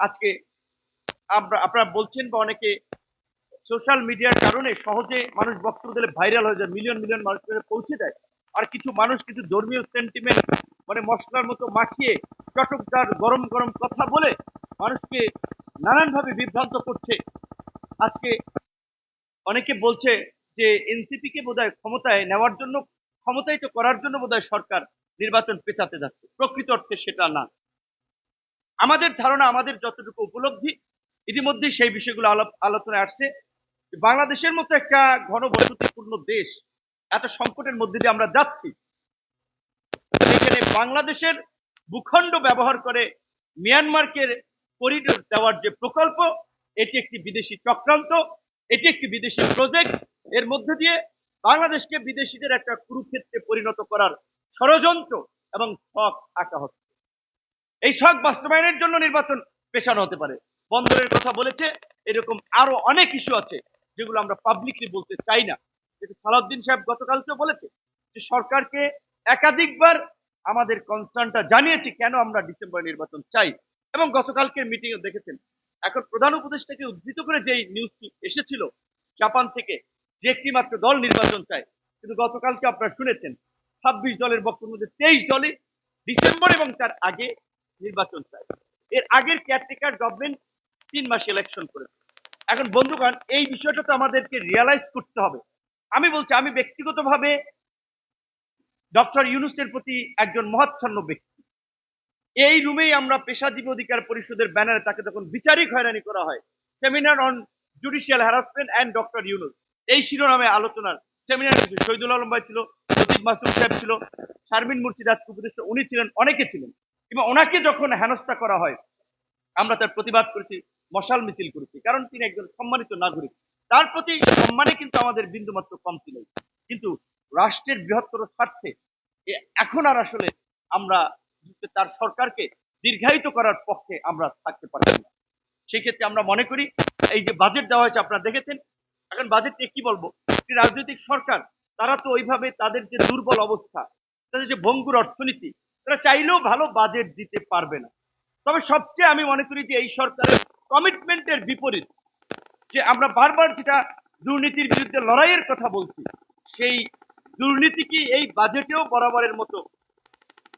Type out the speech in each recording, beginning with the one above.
আজকে আমরা আপনারা বলছেন বা অনেকে সোশ্যাল মিডিয়ার কারণে সহজে মানুষ বক্তব্য দিলে ভাইরাল হয়ে যায় মিলিয়ন মিলিয়ন মানুষের পৌঁছে দেয় আর কিছু মানুষ কিছু ধর্মীয় সেন্টিমেন্ট মানে মশলার মতো মাখিয়ে চটকদার গরম গরম কথা বলে মানুষকে নানানভাবে বিভ্রান্ত করছে। আজকে অনেকে বলছে যে এনসিপি কে বোধহয় ক্ষমতায় নেওয়ার জন্য, ক্ষমতায়িত করার জন্য বোধহয় সরকার নির্বাচন পেছাতে যাচ্ছে। প্রকৃত অর্থে সেটা না। আমাদের ধারণা, আমাদের যতটুকু উপলব্ধি ইতিমধ্যে সেই বিষয়গুলো আলোচনায় আসছে। বাংলাদেশের মতো একটা ঘনবসতিপূর্ণ দেশ, এত সংকটের মধ্যে দিয়ে আমরা যাচ্ছি এখানে বাংলাদেশের ভূখণ্ড ব্যবহার করে মিয়ানমারকে করিডোর দেওয়ার যে প্রকল্প, এটি একটি বিদেশি চক্রান্ত, এটি একটি বিদেশি প্রজেক্ট এর মধ্যে দিয়ে বাংলাদেশকে বিদেশিদের একটা কুরুক্ষেত্রে পরিণত করার ষড়যন্ত্র এবং ছক আঁকা হচ্ছে। এই ছক বাস্তবায়নের জন্য নির্বাচন পেছানো হতে পারে। বন্দরের কথা বলেছে, এরকম আরও অনেক ইস্যু আছে যেগুলো আমরা পাবলিকলি বলতে চাই না। যেটা সালাউদ্দিন সাহেব গতকালকেও বলেছে যে সরকারকে একাধিকবার আমাদের কনসার্নটা জানিয়েছি কেন আমরা ডিসেম্বর নির্বাচন চাই। এবং গতকালকের মিটিংয়ে দেখেছেন, এখন প্রধান উপদেষ্টাকে উদ্ধৃত করে যেই নিউজটি এসেছিল, জাপান থেকে যে একটি মাত্র দল নির্বাচন চায়, কিন্তু গতকালকে আপনারা শুনেছেন, ছাব্বিশ দলের বক্তব্য মধ্যে তেইশ দলই ডিসেম্বর এবং তার আগে নির্বাচন চায় এর আগের কেয়ারটেকার গভর্নমেন্ট তিন মাস ইলেকশন করেছে। এখন বন্ধুগণ, এই বিষয়টা তো আমাদেরকে রিয়ালাইজ করতে হবে। আমি বলছি, আমি ব্যক্তিগতভাবে ডক্টর ইউনুসের প্রতি একজন মহাচ্ছন্ন ব্যক্তি। এই রুমেই আমরা পেশাজীবী অধিকার পরিষদের ব্যানারে তাকে যখন বিচারিক হয়রানি করা হয় seminar on judicial harassment and doctor Yunus, এই শিরোনামে আলোচনার সেমিনার শহীদুল আলম ভাই ছিল, লতিফ মাসুদ সাহেব ছিল, শারমিন মুর্শিদ আজকে উপদেষ্টা উনি ছিলেন, অনেকে ছিলেন। এবং ওনাকে যখন হেনস্থা করা হয়, আমরা তার প্রতিবাদ করেছি, মশাল মিছিল করেছি, কারণ তিনি একজন সম্মানিত নাগরিক। তার প্রতি সম্মানে কিন্তু আমাদের বিন্দুমাত্র কমতি নেই। কিন্তু রাষ্ট্রের বৃহত্তর স্বার্থে এখন আর আসলে আমরা তার সরকারকে দীর্ঘায়িত করার পক্ষে আমরা থাকতে পারছি না। সেক্ষেত্রে আমরা মনে করি, এই যে বাজেট দেওয়া হয়েছে আপনারা দেখেছেন, এখন বাজেট নিয়ে কি বলব? একটি রাজনৈতিক সরকার, তারা তো ওইভাবে তাদের যে দুর্বল অবস্থা, তাদের যে ভঙ্গুর অর্থনীতি তারা চাইলেও ভালো বাজেট দিতে পারবে না। তবে সবচেয়ে আমি মনে করি যে এই সরকারের কমিটমেন্টের বিপরীত, যে আমরা বারবার যেটা দুর্নীতির বিরুদ্ধে লড়াইয়ের কথা বলছি, সেই দুর্নীতি কি এই বাজেটেও বরাবরের মতো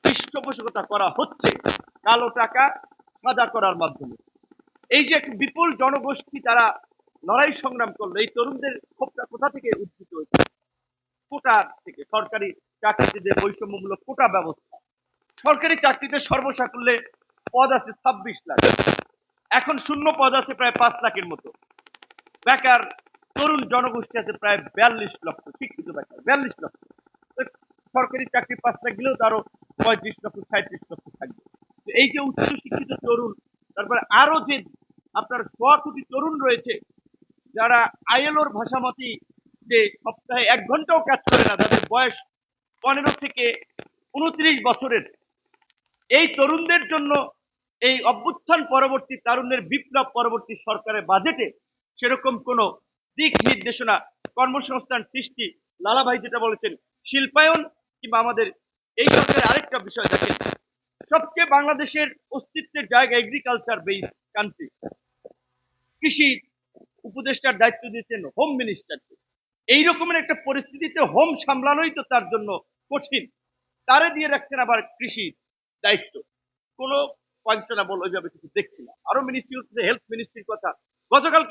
পৃষ্ঠপোষকতা করা হচ্ছে কালো টাকা সাদা করার মাধ্যমে। এই যে এক বিপুল জনগোষ্ঠী তারা লড়াই সংগ্রাম করল, এই তরুণদের ক্ষোভটা কোথা থেকে উদ্ভূত হয়েছে? কোটা থেকে? সরকারি চাকরিতে যে বৈষম্যমূলক কোটা ব্যবস্থা সরকারি চাকরিতে সর্বসাকুল্যে পদ আছে ছাব্বিশ লাখ। এখন শূন্য পদ আছে প্রায় পাঁচ লাখের মতো। বেকার তরুণ জনগোষ্ঠী আছে প্রায় বিয়াল্লিশ লক্ষ, শিক্ষিত বেকার, বিয়াল্লিশ লক্ষ। সরকারি চাকরি পাঁচ লাখ গেলেও তারও পঁয়ত্রিশ লক্ষ সাঁত্রিশ লক্ষ থাকবে। এই যে উচ্চ শিক্ষিত তরুণ, তারপরে আরও যে আপনার সোয়া কোটি তরুণ রয়েছে, যারা আইএলওর ভাষামতি যে সপ্তাহে এক ঘন্টাও কাজ করে না, তাদের বয়স পনেরো থেকে উনত্রিশ বছরের এই তরুণদের জন্য এই অভ্যুত্থান পরবর্তী তারুণ্যের বিপ্লব পরবর্তী সরকারের বাজেটে সেরকম কোনো দিক নির্দেশনা কর্মসংস্থান সৃষ্টি, লালা ভাই যেটা বলেছেন, শিল্পায়ন কিংবা আমাদের এই সরকারের আরেকটা বিষয় দেখেন, সবচেয়ে বাংলাদেশের অস্তিত্বের জায়গা এগ্রিকালচার বেস কান্ট্রি কৃষি উপদেষ্টার দায়িত্ব দিয়েছেন হোম মিনিস্টারকে এই রকমের একটা পরিস্থিতিতে হোম সামলানোই তো তার জন্য কঠিন। তারে দিয়ে রাখছেন আবার কৃষি। দায়িত্ব। কোনো পঞ্চনা যে ওইভাবে কিছু দেখছি না। আরও মিনিস্ট্রি হচ্ছে হেলথ মিনিস্ট্রির কথা। গতকাল